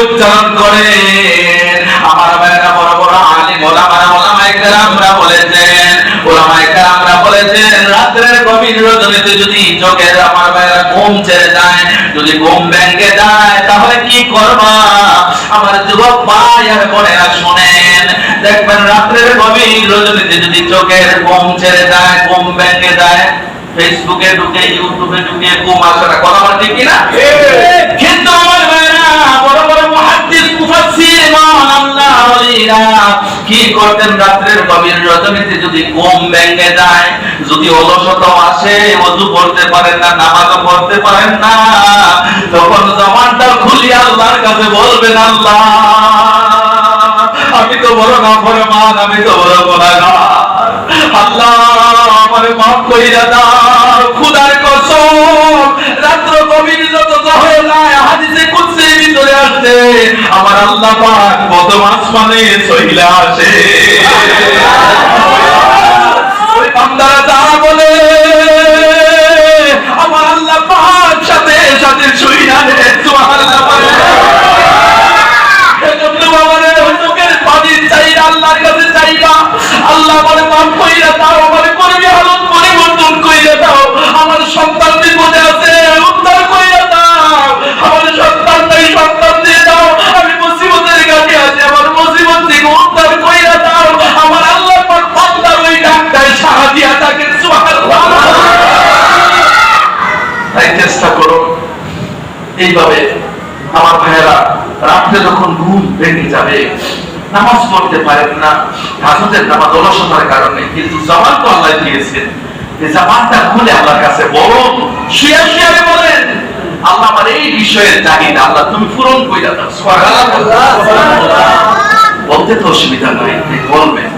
উচ্চারণ করে আমার ভাইরা বড় বলেছেন রাত্রের গভীর রজনীতে যদি চোখের আমার ভাইরা ঘুম ছেড়ে যায় যদি ঘুম ভেঙে যায় তাহলে কি করবা? আমার যুবক ভাই আর বোনেরা শুনেন দেখবেন রাত্রের গভীর রজনীতে যদি চোখের ঘুম ছেড়ে যায় ঘুম ভেঙে যায় ফেসবুকে ঢুকে ইউটিউবে ঢুকে ঘুম আসে না। কথা বলা ঠিক কিনা? কিন্তু আমার ভাইরা বড় বড় মুহাদ্দিস মুফাসসির আল্লাহ ওলিরা কি করতেন রাত্রের গভীর রজনীতে যদি ঘুম ভেঙে যায়? যদি অলসতা আসে ওযু করতে পারেন না, নামাজও পড়তে পারেন না, তখন জবানটা খুলি আল্লাহর কাছে বলবেন, আল্লাহ, আমি তো বড় নাফরমান, আমি তো বড় গুনাহগার। আল্লাহ, আমারে মাফ কইরা দাও, খোদার কসম। রাত্র গভীর যত হাদিসে কুদসির ভিতরে আসছে আমার আল্লাহ পাক প্রথম আসমানে সহিলা আসে। এইভাবে আমার ভাইয়েরা রাত্রে যখন ঘুম ভেঙে যাবে, নামাজ পড়তে পারেন না, হাজতের নামাজ অলসতার কারণে, কিন্তু জামান তো আল্লাহ দিয়েছেন। এই জামানটা খুলে কাছে বলুন আল্লাহ আমার এই বিষয়ের চাহিদা আল্লাহ তুমি পূরণ কইরা দাও। বলতে তো অসুবিধা নাই বলবেন